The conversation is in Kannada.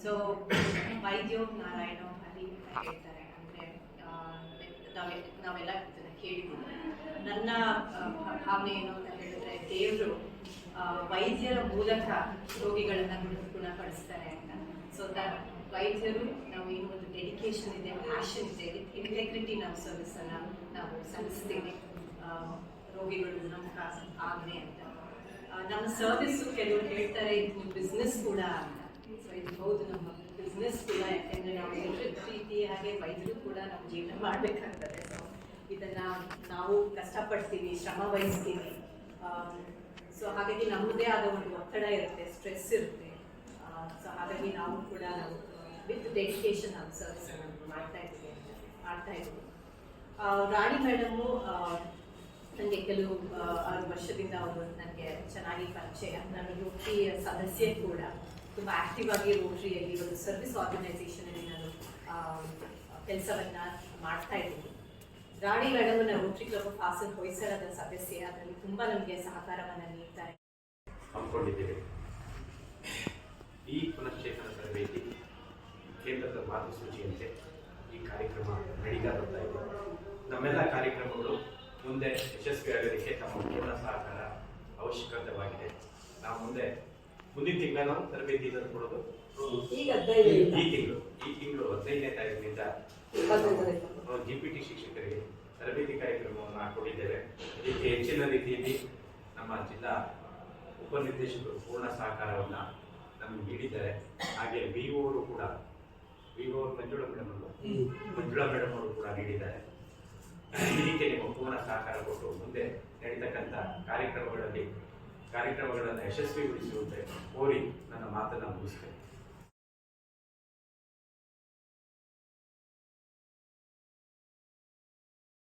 ಸೊ ವೈದ್ಯೋ ನಾರಾಯಣ ಅಲ್ಲಿ ಹೇಳ್ತಾರೆ. ಅಂದರೆ ನಾವೆ, ನಾವೆಲ್ಲ ಇದನ್ನ ನನ್ನ ಭಾವನೆ ಏನು ಅಂತ ಹೇಳಿದ್ರೆ, ದೇವರು ವೈದ್ಯರ ಮೂಲಕ ರೋಗಿಗಳನ್ನ ಗುಣ- ಗುಣಪಡಿಸ್ತಾರೆ ಅಂತ. ಸೊ ದ ವೈದ್ಯರು, ನಾವು ಏನು ಒಂದು ಡೆಡಿಕೇಶನ್ ಇದೆ ಪ್ಯಾಷನ್ ಇದೆ ಇಂಟೆಗ್ರಿಟಿ ನಾವು ಸರ್ವಿಸನ್ನು ನಾವು ಸಲ್ಲಿಸ್ತೀವಿ ರೋಗಿಗಳು ಗುಣಮುಖ ಆಗಲಿ ಅಂತ. ನಮ್ಮ ಸರ್ವಿಸು ಕೆಲವರು ಹೇಳ್ತಾರೆ, ಇದು ಬಿಸ್ನೆಸ್ ಕೂಡ ಅಂತ. ಸೊ ಇದು ಹೌದು, ನಮ್ಮ ಬಿಸ್ನೆಸ್ ಕೂಡ ಯಾಕೆಂದ್ರೆ ನಾವು ಎಲ್ಲರ ಪ್ರೀತಿ ಹಾಗೆ ವೈದ್ಯರು ಕೂಡ ನಾವು ಜೀವನ ಮಾಡಬೇಕಾಗ್ತದೆ. ಸೊ ಇದನ್ನ ನಾವು ಕಷ್ಟಪಡ್ತೀವಿ, ಶ್ರಮ ವಹಿಸ್ತೀವಿ. ಸೊ ಹಾಗಾಗಿ ನಮ್ಮದೇ ಆದ ಒಂದು ಒತ್ತಡ ಇರುತ್ತೆ ಸ್ಟ್ರೆಸ್ ಇರುತ್ತೆ. ಸೊ ಹಾಗಾಗಿ ನಾವು ಕೂಡ ನಾವು ವಿತ್ ಡೆಡಿಕೇಶನ್ ನಾವು ಸರ್ವಿಸ್ ಮಾಡ್ತಾ ಇದ್ದೀವಿ ಮಾಡ್ತಾ ಇದ್ದೀವಿ. ರಾಣಿ ಮೇಡಮು ನನಗೆ ಕೆಲವು ಆರು ವರ್ಷದಿಂದ ಅವರು ನನಗೆ ಚೆನ್ನಾಗಿ ಪರಿಚಯ, ನಾನು ಯುಪಿ ಸದಸ್ಯೆ ಕೂಡ. ತುಂಬ ಆಕ್ಟಿವ್ ಆಗಿ ರೋಟ್ರಿಯಲ್ಲಿ ಒಂದು ಸರ್ವಿಸ್ ಆರ್ಗನೈಸೇಷನಲ್ಲಿ ನಾನು ಕೆಲಸವನ್ನ ಮಾಡ್ತಾ ಇದ್ದೀನಿ. ರಾಣಿ ಮೇಡಮ್ನ ರೋಟ್ರಿ ಕ್ಲಬ್ ಆಫ್ ಹಾಸನ್ ಹೊಯ್ಸಳದ ಸದಸ್ಯೆ, ಅದರಲ್ಲಿ ತುಂಬಾ ನಮಗೆ ಸಹಕಾರವನ್ನು ನೀಡ್ತಾರೆ ಈ ಪುನಶ್ಚೇತನ ತರಬೇತಿ ಕೇಂದ್ರದ ಮಾರ್ಗಸೂಚಿಯಂತೆ ಈ ಕಾರ್ಯಕ್ರಮ ನಡೀತಾ ಬರ್ತಾ ಇದೆ. ನಮ್ಮೆಲ್ಲ ಕಾರ್ಯಕ್ರಮಗಳು ಮುಂದೆ ಯಶಸ್ವಿಯಾಗಲಿಕ್ಕೆ ತಮ್ಮ ಪೂರ್ಣ ಸಹಕಾರ ಅವಶ್ಯಕತೆವಾಗಿದೆ ನಾವು ಮುಂದೆ ಮುಂದಿನ ತಿಂಗಳ ನಾವು ತರಬೇತಿಯನ್ನು ಕೊಡೋದು. ಈ ತಿಂಗಳು ಈ ತಿಂಗಳು ಹದಿನೈದನೇ ತಾರೀಕಿನಿಂದ ಜಿ ಪಿ ಟಿ ಶಿಕ್ಷಕರಿಗೆ ತರಬೇತಿ ಕಾರ್ಯಕ್ರಮವನ್ನು ಹಾಕೊಂಡಿದ್ದೇವೆ ಇದಕ್ಕೆ ಹೆಚ್ಚಿನ ರೀತಿಯಲ್ಲಿ ನಮ್ಮ ಜಿಲ್ಲಾ ಉಪನಿರ್ದೇಶಕರು ಪೂರ್ಣ ಸಹಕಾರವನ್ನು ನಮಗೆ ನೀಡಿದ್ದಾರೆ. ಹಾಗೆ ಬಿ ಅವರು ಕೂಡ ಬಿ ಓ ಮಂಜುಳ ಮೇಡಮ್ ಅವರು ಮಂಜುಳಾ ಮೇಡಮ್ ಅವರು ಕೂಡ ನೀಡಿದ್ದಾರೆ. ಇದಕ್ಕೆ ನಿಮ್ಮ ಪೂರ್ಣ ಸಹಕಾರ ಕೊಟ್ಟು ಮುಂದೆ ನಡೀತಕ್ಕಂಥ ಕಾರ್ಯಕ್ರಮಗಳಲ್ಲಿ ಕಾರ್ಯಕ್ರಮಗಳನ್ನು ಯಶಸ್ವಿಗೊಳಿಸುವಂತೆ ಕೋರಿ ನನ್ನ ಮಾತನ್ನು